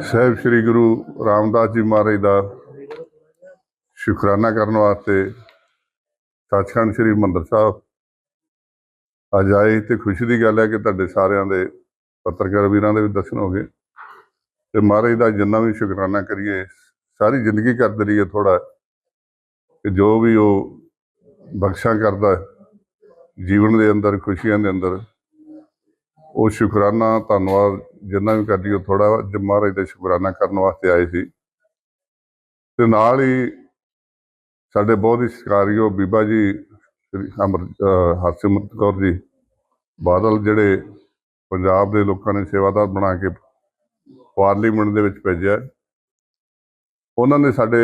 ਸਾਹਿਬ ਸ੍ਰੀ ਗੁਰੂ ਰਾਮਦਾਸ ਜੀ ਮਹਾਰਾਜ ਦਾ ਸ਼ੁਕਰਾਨਾ ਕਰਨ ਵਾਸਤੇ ਸੱਚਖੰਡ ਸ੍ਰੀ ਹਰਿਮੰਦਰ ਸਾਹਿਬ ਅੱਜ ਆਏ ਤੇ ਖੁਸ਼ੀ ਦੀ ਗੱਲ ਹੈ ਕਿ ਤੁਹਾਡੇ ਸਾਰਿਆਂ ਦੇ ਪੱਤਰਕਾਰ ਵੀਰਾਂ ਦੇ ਵੀ ਦਰਸ਼ਨ ਹੋ ਗਏ ਤੇ ਮਹਾਰਾਜ ਦਾ ਜਿੰਨਾ ਵੀ ਸ਼ੁਕਰਾਨਾ ਕਰੀਏ, ਸਾਰੀ ਜ਼ਿੰਦਗੀ ਕਰਦੇ ਰਹੀਏ ਥੋੜਾ ਕਿ ਜੋ ਵੀ ਉਹ ਬਖਸ਼ਾਂ ਕਰਦਾ ਜੀਵਨ ਦੇ ਅੰਦਰ, ਖੁਸ਼ੀਆਂ ਦੇ ਅੰਦਰ, ਉਹ ਸ਼ੁਕਰਾਨਾ, ਧੰਨਵਾਦ ਜਿੰਨਾ ਵੀ ਕਰਦੀ ਉਹ ਥੋੜਾ ਜਿਹਾ ਮਹਾਰਾਜ ਦਾ ਸ਼ੁਕਰਾਨਾ ਕਰਨ ਵਾਸਤੇ ਆਏ ਸੀ। ਤੇ ਨਾਲ ਹੀ ਸਾਡੇ ਬਹੁਤ ਹੀ ਸਤਿਕਾਰਯੋਗ ਬੀਬਾ ਜੀ, ਸ੍ਰੀ ਅਮਰ ਹਰਸਿਮਰਤ ਕੌਰ ਜੀ, ਬਾਦਲ ਜਿਹੜੇ ਪੰਜਾਬ ਦੇ ਲੋਕਾਂ ਨੇ ਸੇਵਾਦਾਰ ਬਣਾ ਕੇ ਪਾਰਲੀਮੈਂਟ ਦੇ ਵਿੱਚ ਭੇਜਿਆ। ਉਹਨਾਂ ਨੇ ਸਾਡੇ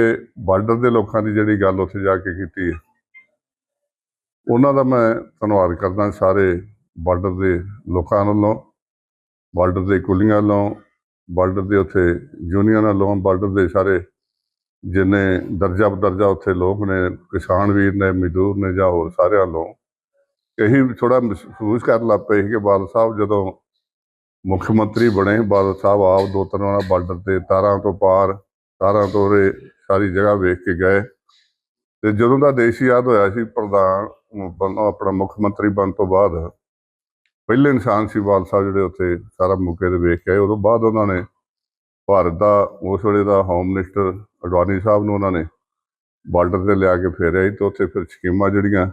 ਬਾਰਡਰ ਦੇ ਲੋਕਾਂ ਦੀ ਜਿਹੜੀ ਗੱਲ ਉੱਥੇ ਜਾ ਕੇ ਕੀਤੀ ਹੈ। ਉਹਨਾਂ ਦਾ ਮੈਂ ਧੰਨਵਾਦ ਕਰਦਾ ਸਾਰੇ ਬਾਰਡਰ ਦੇ ਲੋਕਾਂ ਵੱਲੋਂ। ਬਾਰਡਰ ਦੇ ਕੁਲੀਆਂ ਵੱਲੋਂ ਬਾਰਡਰ ਦੇ ਉੱਥੇ ਯੂਨੀਅਨਾਂ ਵੱਲੋਂ ਬਾਰਡਰ ਦੇ ਸਾਰੇ ਜਿੰਨੇ ਦਰਜਾ ਬਦਰਜਾ ਉੱਥੇ ਲੋਕ ਨੇ, ਕਿਸਾਨ ਵੀਰ ਨੇ, ਮਜ਼ਦੂਰ ਨੇ ਜਾਂ ਹੋਰ ਸਾਰਿਆਂ ਵੱਲੋਂ ਇਹੀ ਥੋੜਾ ਮਹਿਸੂਸ ਕਰਨ ਲੱਗ ਪਏ ਸੀ ਕਿ ਬਾਦਲ ਸਾਹਿਬ ਜਦੋਂ ਮੁੱਖ ਮੰਤਰੀ ਬਣੇ, ਬਾਦਲ ਸਾਹਿਬ ਆਪ ਦੋ ਤਿੰਨ ਵਾਰ ਬਾਰਡਰ ਤੇ ਤਾਰਾਂ ਤੋਂ ਪਾਰ, ਤਾਰਾਂ ਤੋਂ ਉਰੇ ਸਾਰੀ ਜਗ੍ਹਾ ਵੇਖ ਕੇ ਗਏ ਤੇ ਜਦੋਂ ਦਾ ਦੇਸ਼ ਯਾਦ ਹੋਇਆ ਸੀ, ਪ੍ਰਧਾਨ ਆਪਣਾ ਮੁੱਖ ਮੰਤਰੀ ਬਣ ਤੋਂ ਬਾਅਦ ਪਹਿਲੇ ਇਨਸਾਨ ਸੀ ਬਾਲ ਸਾਹਿਬ ਜਿਹੜੇ ਉੱਥੇ ਸਾਰਾ ਮੌਕੇ ਤੇ ਵੇਖ ਕੇ ਆਏ। ਉਦੋਂ ਬਾਅਦ ਉਹਨਾਂ ਨੇ ਭਾਰਤ ਦਾ ਉਸ ਵੇਲੇ ਦਾ ਹੋਮ ਮਿਨਿਸਟਰ ਅਡਵਾਨੀ ਸਾਹਿਬ ਨੂੰ ਉਹਨਾਂ ਨੇ ਬਾਰਡਰ ਤੇ ਲਿਆ ਕੇ ਫੇਰਿਆ ਸੀ ਤੇ ਉੱਥੇ ਫਿਰ ਸਕੀਮਾਂ ਜਿਹੜੀਆਂ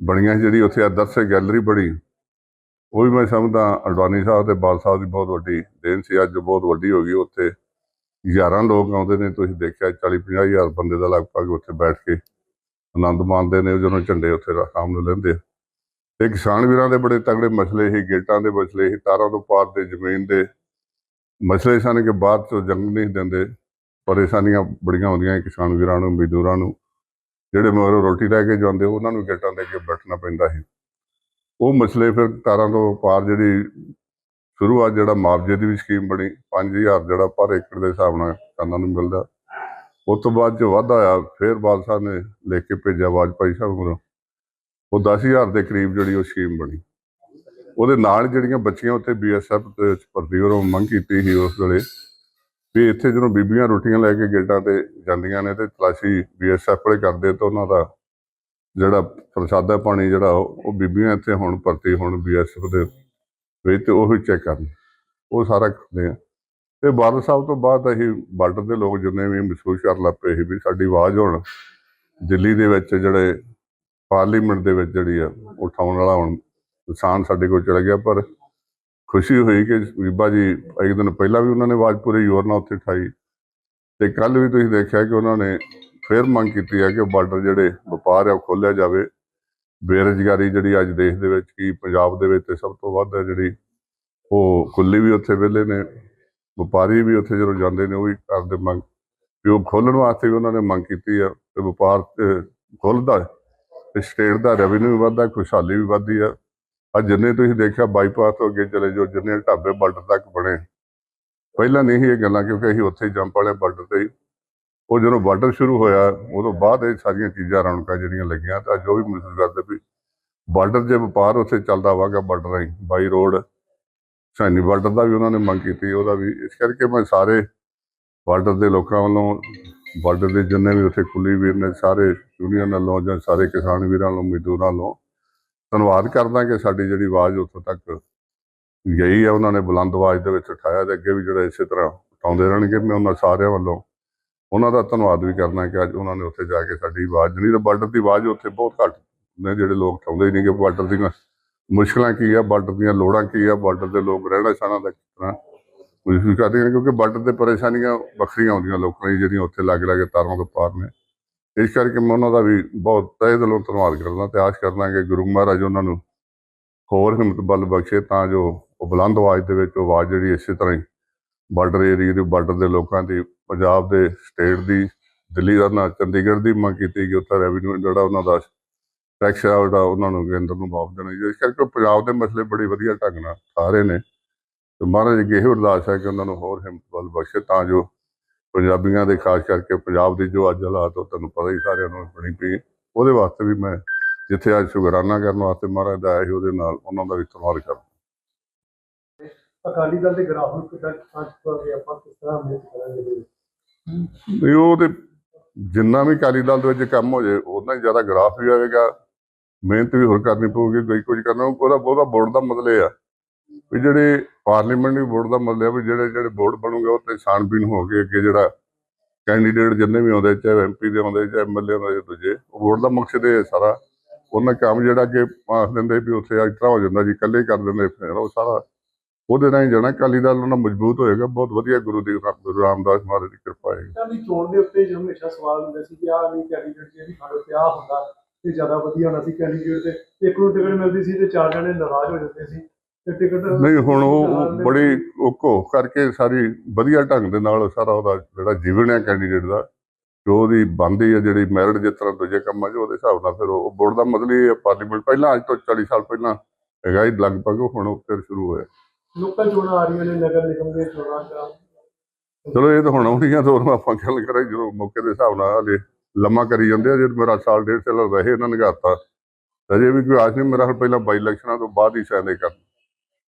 ਬਣੀਆਂ ਸੀ, ਜਿਹੜੀ ਉੱਥੇ ਆਦਰਸ਼ ਗੈਲਰੀ ਬਣੀ ਉਹ ਵੀ ਮੈਂ ਸਮਝਦਾ ਅਡਵਾਨੀ ਸਾਹਿਬ ਤੇ ਬਾਲ ਸਾਹਿਬ ਦੀ ਬਹੁਤ ਵੱਡੀ ਦੇਣ ਸੀ। ਅੱਜ ਬਹੁਤ ਵੱਡੀ ਹੋ ਗਈ। ਉੱਥੇ ਹਜ਼ਾਰਾਂ ਲੋਕ ਆਉਂਦੇ ਨੇ। ਤੁਸੀਂ ਦੇਖਿਆ 40 50 ਹਜ਼ਾਰ ਬੰਦੇ ਦਾ ਲਗਭਗ ਉੱਥੇ ਬੈਠ ਕੇ ਆਨੰਦ ਮਾਣਦੇ ਨੇ। ਜਦੋਂ ਝੰਡੇ ਉੱਥੇ ਸਾਹਮਣੇ ਲੈਂਦੇ ਆ। ਤੇ ਕਿਸਾਨ ਵੀਰਾਂ ਦੇ ਬੜੇ ਤਗੜੇ ਮਸਲੇ ਸੀ, ਗੇਟਾਂ ਦੇ ਮਸਲੇ ਸੀ, ਤਾਰਾਂ ਤੋਂ ਪਾਰ ਦੇ ਜ਼ਮੀਨ ਦੇ ਮਸਲੇ ਸਨ ਕਿ ਬਾਅਦ ਚ ਜੰਗ ਨਹੀਂ ਦਿੰਦੇ, ਪਰੇਸ਼ਾਨੀਆਂ ਬੜੀਆਂ ਆਉਂਦੀਆਂ ਕਿਸਾਨ ਵੀਰਾਂ ਨੂੰ, ਮਜ਼ਦੂਰਾਂ ਨੂੰ, ਜਿਹੜੇ ਮਗਰੋਂ ਰੋਟੀ ਲੈ ਕੇ ਜਾਂਦੇ, ਉਹਨਾਂ ਨੂੰ ਗੇਟਾਂ ਦੇ ਅੱਗੇ ਬੈਠਣਾ ਪੈਂਦਾ ਸੀ। ਉਹ ਮਸਲੇ ਫਿਰ ਤਾਰਾਂ ਤੋਂ ਪਾਰ ਜਿਹੜੀ ਸ਼ੁਰੂਆਤ ਜਿਹੜਾ ਮੁਆਵਜ਼ੇ ਦੀ ਵੀ ਸਕੀਮ ਬਣੀ 5000 ਜਿਹੜਾ ਪਰ ਏਕੜ ਦੇ ਹਿਸਾਬ ਨਾਲ ਕਿਸਾਨਾਂ ਨੂੰ ਮਿਲਦਾ। ਉਸ ਤੋਂ ਬਾਅਦ ਜੋ ਵਾਧਾ ਆਇਆ ਫਿਰ ਬਾਲ ਨੇ ਲੈ ਕੇ ਭੇਜਿਆ ਵਾਜਪਾਈ ਸਾਹਿਬ ਨੂੰ। ਉਹ 10000 ਦੇ ਕਰੀਬ ਜਿਹੜੀ ਉਹ ਸਕੀਮ ਬਣੀ। ਉਹਦੇ ਨਾਲ ਜਿਹੜੀਆਂ ਬੱਚੀਆਂ ਉੱਥੇ ਬੀਐਸਐਫ ਦੇ ਵਿੱਚ ਭਰਤੀ ਹੋਣ ਮੰਗ ਕੀਤੀ ਸੀ ਉਸ ਵੇਲੇ ਵੀ ਇੱਥੇ ਜਦੋਂ ਬੀਬੀਆਂ ਰੋਟੀਆਂ ਲੈ ਕੇ ਗੇਟਾਂ ਤੇ ਜਾਂਦੀਆਂ ਨੇ ਤੇ ਤਲਾਸ਼ੀ ਬੀਐਸਐਫ ਵਾਲੇ ਕਰਦੇ ਤਾਂ ਉਹਨਾਂ ਦਾ ਜਿਹੜਾ ਪ੍ਰਸ਼ਾਦਾ ਪਾਣੀ ਜਿਹੜਾ ਉਹ ਉਹ ਬੀਬੀਆਂ ਇੱਥੇ ਹੁਣ ਭਰਤੀ ਹੁਣ ਬੀਐਸਐਫ ਦੇ ਵਿੱਚ ਤੇ ਉਹ ਹੀ ਚੈੱਕ ਕਰਨ। ਉਹ ਸਾਰਾ ਕਰਦੇ ਆ। ਤੇ ਬਾਦਲ ਸਾਹਿਬ ਤੋਂ ਬਾਅਦ ਅਸੀਂ ਬਾਰਡਰ ਦੇ ਲੋਕ ਜਿੰਨੇ ਵੀ ਮਹਿਸੂਸ ਕਰਨ ਲੱਗ ਪਏ ਸੀ ਵੀ ਸਾਡੀ ਆਵਾਜ਼ ਹੁਣ ਦਿੱਲੀ ਦੇ ਵਿੱਚ ਜਿਹੜੇ ਪਾਰਲੀਮੈਂਟ ਦੇ ਵਿੱਚ ਜਿਹੜੀ ਆ, ਉਠਾਉਣ ਵਾਲਾ ਹੁਣ ਇਨਸਾਨ ਸਾਡੇ ਕੋਲ ਚਲਾ ਗਿਆ, ਪਰ ਖੁਸ਼ੀ ਹੋਈ ਕਿ ਬੀਬਾ ਜੀ ਇੱਕ ਦਿਨ ਪਹਿਲਾਂ ਵੀ ਉਹਨਾਂ ਨੇ ਆਵਾਜ਼ ਪੂਰੇ ਜ਼ੋਰ ਨਾਲ ਉੱਥੇ ਉਠਾਈ ਤੇ ਕੱਲ ਵੀ ਤੁਸੀਂ ਦੇਖਿਆ ਕਿ ਉਹਨਾਂ ਨੇ ਫੇਰ ਮੰਗ ਕੀਤੀ ਹੈ ਕਿ ਬਾਰਡਰ ਜਿਹੜੇ ਵਪਾਰ ਆ ਉਹ ਖੋਲਿਆ ਜਾਵੇ। ਬੇਰੁਜ਼ਗਾਰੀ ਜਿਹੜੀ ਅੱਜ ਦੇਸ਼ ਦੇ ਵਿੱਚ ਕੀ ਪੰਜਾਬ ਦੇ ਵਿੱਚ ਤੇ ਸਭ ਤੋਂ ਵੱਧ ਹੈ ਜਿਹੜੀ ਉਹ ਖੁੱਲੀ ਵੀ ਉੱਥੇ ਵਿਹਲੇ ਨੇ, ਵਪਾਰੀ ਵੀ ਉੱਥੇ ਜਦੋਂ ਜਾਂਦੇ ਨੇ ਉਹ ਵੀ ਕਰਦੇ ਮੰਗ ਵੀ ਉਹ ਖੋਲਣ ਵਾਸਤੇ ਵੀ ਉਹਨਾਂ ਨੇ ਮੰਗ ਕੀਤੀ ਆ ਤੇ ਵਪਾਰ ਤੇ ਖੁੱਲਦਾ ਤੇ ਸਟੇਟ ਦਾ ਰੈਵਨਿਊ ਵੀ ਵੱਧਦਾ, ਖੁਸ਼ਹਾਲੀ ਵੀ ਵੱਧਦੀ ਆ। ਅੱਜ ਜਿੰਨੇ ਤੁਸੀਂ ਦੇਖਿਆ ਬਾਈਪਾਸ ਤੋਂ ਅੱਗੇ ਚਲੇ ਜਾਓ, ਜਿੰਨੇ ਢਾਬੇ ਬਾਰਡਰ ਤੱਕ ਬਣੇ, ਪਹਿਲਾਂ ਨਹੀਂ ਸੀ ਇਹ ਗੱਲਾਂ ਕਿਉਂਕਿ ਅਸੀਂ ਉੱਥੇ ਜੰਪ ਵਾਲੇ ਬਾਰਡਰ ਤੇ ਹੀ। ਉਹ ਜਦੋਂ ਬਾਰਡਰ ਸ਼ੁਰੂ ਹੋਇਆ, ਉਦੋਂ ਬਾਅਦ ਇਹ ਸਾਰੀਆਂ ਚੀਜ਼ਾਂ ਰੌਣਕਾਂ ਜਿਹੜੀਆਂ ਲੱਗੀਆਂ, ਤਾਂ ਜੋ ਵੀ ਮਹਿਸੂਸ ਕਰਦੇ ਵੀ ਬਾਰਡਰ ਜੇ ਵਪਾਰ ਉੱਥੇ ਚੱਲਦਾ ਵਾਗਾ ਬਾਰਡਰ ਰਾਹੀਂ, ਬਾਈ ਰੋਡ ਸੈਨੀ ਬਾਰਡਰ ਦਾ ਵੀ ਉਹਨਾਂ ਨੇ ਮੰਗ ਕੀਤੀ, ਉਹਦਾ ਵੀ। ਇਸ ਕਰਕੇ ਮੈਂ ਸਾਰੇ ਬਾਰਡਰ ਦੇ ਲੋਕਾਂ ਵੱਲੋਂ ਬਾਰਡਰ ਦੇ ਜਿੰਨੇ ਵੀ ਉੱਥੇ ਕੁਲੀ ਵੀਰ ਨੇ, ਸਾਰੇ ਯੂਨੀਅਨ ਵੱਲੋਂ ਜਾਂ ਸਾਰੇ ਕਿਸਾਨ ਵੀਰਾਂ ਵੱਲੋਂ ਮਜ਼ਦੂਰਾਂ ਵੱਲੋਂ ਧੰਨਵਾਦ ਕਰਦਾ ਕਿ ਸਾਡੀ ਜਿਹੜੀ ਆਵਾਜ਼ ਉੱਥੋਂ ਤੱਕ ਗਈ ਹੈ। ਉਹਨਾਂ ਨੇ ਬੁਲੰਦ ਆਵਾਜ਼ ਦੇ ਵਿੱਚ ਉਠਾਇਆ ਤੇ ਅੱਗੇ ਵੀ ਜਿਹੜਾ ਇਸੇ ਤਰ੍ਹਾਂ ਉਠਾਉਂਦੇ ਰਹਿਣਗੇ, ਮੈਂ ਉਹਨਾਂ ਸਾਰਿਆਂ ਵੱਲੋਂ ਉਹਨਾਂ ਦਾ ਧੰਨਵਾਦ ਵੀ ਕਰਨਾ ਕਿ ਅੱਜ ਉਹਨਾਂ ਨੇ ਉੱਥੇ ਜਾ ਕੇ ਸਾਡੀ ਆਵਾਜ਼, ਨਹੀਂ ਤਾਂ ਬਾਰਡਰ ਦੀ ਆਵਾਜ਼ ਉੱਥੇ ਬਹੁਤ ਘੱਟ ਨੇ, ਜਿਹੜੇ ਲੋਕ ਉਠਾਉਂਦੇ ਹੀ ਨਹੀਂ ਕਿ ਬਾਰਡਰ ਦੀਆਂ ਮੁਸ਼ਕਲਾਂ ਕੀ ਆ ਬਾਰਡਰ ਦੀਆਂ ਲੋੜਾਂ ਕੀ ਆ ਬਾਰਡਰ ਦੇ ਲੋਕ ਰਹਿਣਾ ਸਹਿਣਾ ਦਾ ਕਿਸ ਤਰ੍ਹਾਂ ਮਹਿਸੂਸ ਕਰਦੇ ਨੇ ਕਿਉਂਕਿ ਬਾਰਡਰ ਤੇ ਪਰੇਸ਼ਾਨੀਆਂ ਵੱਖਰੀਆਂ ਆਉਂਦੀਆਂ ਲੋਕਾਂ ਦੀ, ਜਿਹੜੀਆਂ ਉੱਥੇ ਲੱਗ ਲੱਗੇ ਤਾਰਾਂ ਤੋਂ ਪਾਰ ਨੇ। ਇਸ ਕਰਕੇ ਮੈਂ ਉਹਨਾਂ ਦਾ ਵੀ ਬਹੁਤ ਤਹਿ ਦਿਲੋਂ ਧੰਨਵਾਦ ਕਰਦਾ ਤੇ ਆਸ ਕਰਦਾ ਕਿ ਗੁਰੂ ਮਹਾਰਾਜ ਉਹਨਾਂ ਨੂੰ ਹੋਰ ਹਿੰਮਤ ਬਲ ਬਖਸ਼ੇ ਤਾਂ ਜੋ ਉਹ ਬੁਲੰਦ ਆਵਾਜ਼ ਦੇ ਵਿੱਚ ਉਹ ਆਵਾਜ਼ ਜਿਹੜੀ ਇਸੇ ਤਰ੍ਹਾਂ ਹੀ ਬਾਰਡਰ ਏਰੀਆ ਦੇ, ਬਾਰਡਰ ਦੇ ਲੋਕਾਂ ਦੀ, ਪੰਜਾਬ ਦੇ ਸਟੇਟ ਦੀ, ਦਿੱਲੀ ਦਾ ਨਾ, ਚੰਡੀਗੜ੍ਹ ਦੀ ਮੰਗ ਕੀਤੀ ਕਿ ਉੱਥੇ ਰੈਵਨਿਊ ਜਿਹੜਾ ਉਹਨਾਂ ਦਾ ਟੈਕਸ ਆ ਜਿਹੜਾ ਉਹਨਾਂ ਨੂੰ ਕੇਂਦਰ ਨੂੰ ਵਾਪਸ ਦੇਣਾ ਇਸ ਕਰਕੇ ਉਹ ਪੰਜਾਬ ਦੇ ਮਸਲੇ ਬੜੇ ਵਧੀਆ ਢੰਗ ਨਾਲ ਸਾਰੇ ਨੇ। ਤੇ ਮਹਾਰਾਜ ਅੱਗੇ ਇਹ ਅਰਦਾਸ ਹੈ ਕਿ ਉਹਨਾਂ ਨੂੰ ਹੋਰ ਹਿੰਮਤ ਬਲ ਬਖਸ਼ੇ ਤਾਂ ਜੋ ਪੰਜਾਬੀਆਂ ਦੇ ਖਾਸ ਕਰਕੇ ਪੰਜਾਬ ਦੀ ਜੋ ਅੱਜ ਹਾਲਾਤ ਉਹ ਤੁਹਾਨੂੰ ਪਤਾ ਹੀ ਸਾਰਿਆਂ ਨੂੰ ਬਣੀ ਪਈ। ਉਹਦੇ ਵਾਸਤੇ ਵੀ ਮੈਂ ਜਿੱਥੇ ਅੱਜ ਸ਼ੁਕਰਾਨਾ ਕਰਨ ਵਾਸਤੇ ਮਹਾਰਾਜ ਦਾ ਆਇਆ ਸੀ ਉਹਦੇ ਨਾਲ ਉਹਨਾਂ ਦਾ ਵੀ ਧੰਨਵਾਦ ਕਰਦਾ ਅਕਾਲੀ ਦਲ ਦੇ ਗ੍ਰਾਫ ਨੂੰ ਕਿੱਦਾਂ ਕਰਕੇ ਆਪਾਂ ਕਿਸ ਤਰ੍ਹਾਂ ਮਿਹਨਤ ਕਰਾਂਗੇ? ਨਹੀਂ ਉਹ ਤੇ ਜਿੰਨਾ ਵੀ ਅਕਾਲੀ ਦਲ ਦੇ ਵਿੱਚ ਕੰਮ ਹੋ ਜਾਏ ਉਹਨਾਂ ਹੀ ਜ਼ਿਆਦਾ ਗ੍ਰਾਫ ਵੀ ਆਵੇਗਾ ਮਿਹਨਤ ਵੀ ਹੋਰ ਕਰਨੀ ਪਊਗੀ ਕੋਈ ਕੁਝ ਕਰਨਾ ਉਹਦਾ ਉਹਦਾ ਬੋਰਡ ਦਾ ਮਤਲਬ ਆ ਵੀ ਜਿਹੜੇ ਪਾਰਲੀਮੈਂਟਰੀ ਬੋਰਡ ਦਾ ਮਤਲਬ ਆ ਵੀ ਜਿਹੜੇ ਜਿਹੜੇ ਬੋਰਡ ਬਣੂਗੇ ਉਹ ਤੇ ਛਾਣਬੀਨ ਹੋ ਕੇ ਅੱਗੇ ਜਿਹੜਾ ਕੈਂਡੀਡੇਟ ਜਿੰਨੇ ਵੀ ਆਉਂਦੇ, ਚਾਹੇ ਐਮਪੀ ਦੇ ਆਉਂਦੇ, ਚਾਹੇ ਐਮਐਲਏ ਆਉਂਦੇ ਦੂਜੇ, ਉਹ ਬੋਰਡ ਦਾ ਮਕਸਦ ਇਹ ਸਾਰਾ। ਉਹਨਾਂ ਕੰਮ ਜਿਹੜਾ ਕਿ ਆਖ ਦਿੰਦੇ ਵੀ ਉੱਥੇ ਇਸ ਤਰ੍ਹਾਂ ਹੋ ਜਾਂਦਾ ਜੀ, ਇਕੱਲੇ ਕਰ ਦਿੰਦੇ ਫਿਰ ਉਹ ਸਾਰਾ। ਉਹਦੇ ਨਾਲ ਹੀ ਜਾਣਾ, ਅਕਾਲੀ ਦਲ ਉਹਨਾਂ ਮਜ਼ਬੂਤ ਹੋਏਗਾ। ਬਹੁਤ ਵਧੀਆ ਗੁਰੂ ਦੀ ਗੁਰੂ ਰਾਮਦਾਸ ਮਹਾਰਾਜ ਦੀ ਕਿਰਪਾ ਹੈ। ਤਾਂ ਵੀ ਚੋਣ ਦੇ ਉੱਤੇ ਜੋ ਹਮੇਸ਼ਾ ਸਵਾਲ ਹੁੰਦੇ ਸੀ ਕਿ ਆਹ ਨਹੀਂ ਕੈਂਡੀਡੇਟ ਜੇ ਵੀ ਸਾਡੇ ਤੇ ਹੁੰਦਾ ਤੇ ਜ਼ਿਆਦਾ ਵਧੀਆ ਹੋਣਾ ਸੀ ਕੈਂਡੀਡੇਟ ਤੇ। ਇੱਕ ਨੂੰ ਟਿਕਟ ਮਿਲਦੀ ਸੀ ਤੇ ਚਾਰ ਜਣੇ ਨਾਰਾਜ਼ ਹੋ ਜਾਂਦੇ ਸੀ। ਨਹੀਂ ਹੁਣ ਉਹ ਬੜੀ ਉਹ ਘੋਖ ਕਰਕੇ ਸਾਰੀ ਵਧੀਆ ਢੰਗ ਦੇ ਨਾਲ ਸਾਰਾ ਉਹਦਾ ਜਿਹੜਾ ਜੀਵਨ ਹੈ ਕੈਂਡੀਡੇਟ ਦਾ ਜੋ ਉਹਦੀ ਬੰਦੀ ਹੈ ਜਿਹੜੀ ਮੈਰਿਟ ਜਿਸ ਤਰ੍ਹਾਂ ਦੂਜੇ ਕੰਮਾਂ 'ਚ ਉਹਦੇ ਹਿਸਾਬ ਨਾਲ ਫਿਰ ਉਹ ਬੋਰਡ ਦਾ ਮਤਲਬ ਇਹ ਪਾਰਲੀਮੈਂਟ ਪਹਿਲਾਂ ਅੱਜ ਤੋਂ 40 ਸਾਲ ਪਹਿਲਾਂ ਹੈਗਾ ਹੀ ਲਗਭਗ ਹੁਣ ਉਹ ਫਿਰ ਸ਼ੁਰੂ ਹੋਇਆ। ਲੋਕਲ ਚੋਣਾਂ ਆ ਰਹੀਆਂ ਨੇ ਨਗਰ ਨਿਗਮ ਦੀਆਂ ਚੋਣਾਂ ਦਾ। ਚਲੋ ਇਹ ਤਾਂ ਹੁਣ ਆਉਂਦੀਆਂ ਤੋਂ ਆਪਾਂ ਗੱਲ ਕਰਾਂ ਜਦੋਂ ਮੌਕੇ ਦੇ ਹਿਸਾਬ ਨਾਲ ਹਲੇ ਲੰਮਾ ਕਰੀ ਜਾਂਦੇ ਆ ਜਦ ਮੇਰਾ ਸਾਲ ਡੇਢ ਸਾਲ ਰਹੇ ਇਹਨਾਂ ਨੇ ਘਾਤਾ ਅਜੇ ਵੀ ਕੋਈ ਆਸ ਨਹੀਂ ਮੇਰਾ ਹਾਲ ਪਹਿਲਾਂ ਬਾਈ ਇਲੈਕਸ਼ਨਾਂ ਤੋਂ ਬਾਅਦ ਹੀ ਸ਼ਾਇਦ ਇਹ ਕਰ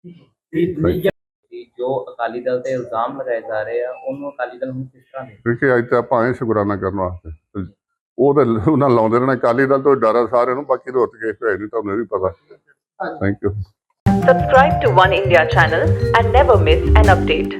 ਕਿ ਜੋ ਅਕਾਲੀ ਦਲ ਤੇ ਇਲਜ਼ਾਮ ਲਗਾਏ ਜਾ ਰਹੇ ਆ ਉਹਨੂੰ ਅਕਾਲੀ ਦਲ ਹੁਣ ਕਿਸ ਤਰ੍ਹਾਂ ਦੇ ਕਿਉਂਕਿ ਅੱਜ ਤਾਂ ਆਪਾਂ ਆਏ ਸ਼ੁਕਰਾਨਾ ਕਰਨ ਵਾਸਤੇ। ਉਹ ਤਾਂ ਉਹਨਾਂ ਲਾਉਂਦੇ ਰਹਿਣਾ ਅਕਾਲੀ ਦਲ ਤੋਂ ਡਰ ਆ ਸਾਰਿਆਂ ਨੂੰ ਬਾਕੀ ਤਾਂ ਉੱਠ ਕੇ ਹੋਏ ਨਹੀਂ ਤੁਹਾਨੂੰ ਇਹ ਵੀ ਪਤਾ। Thank you Subscribe to One India channel and never miss an update.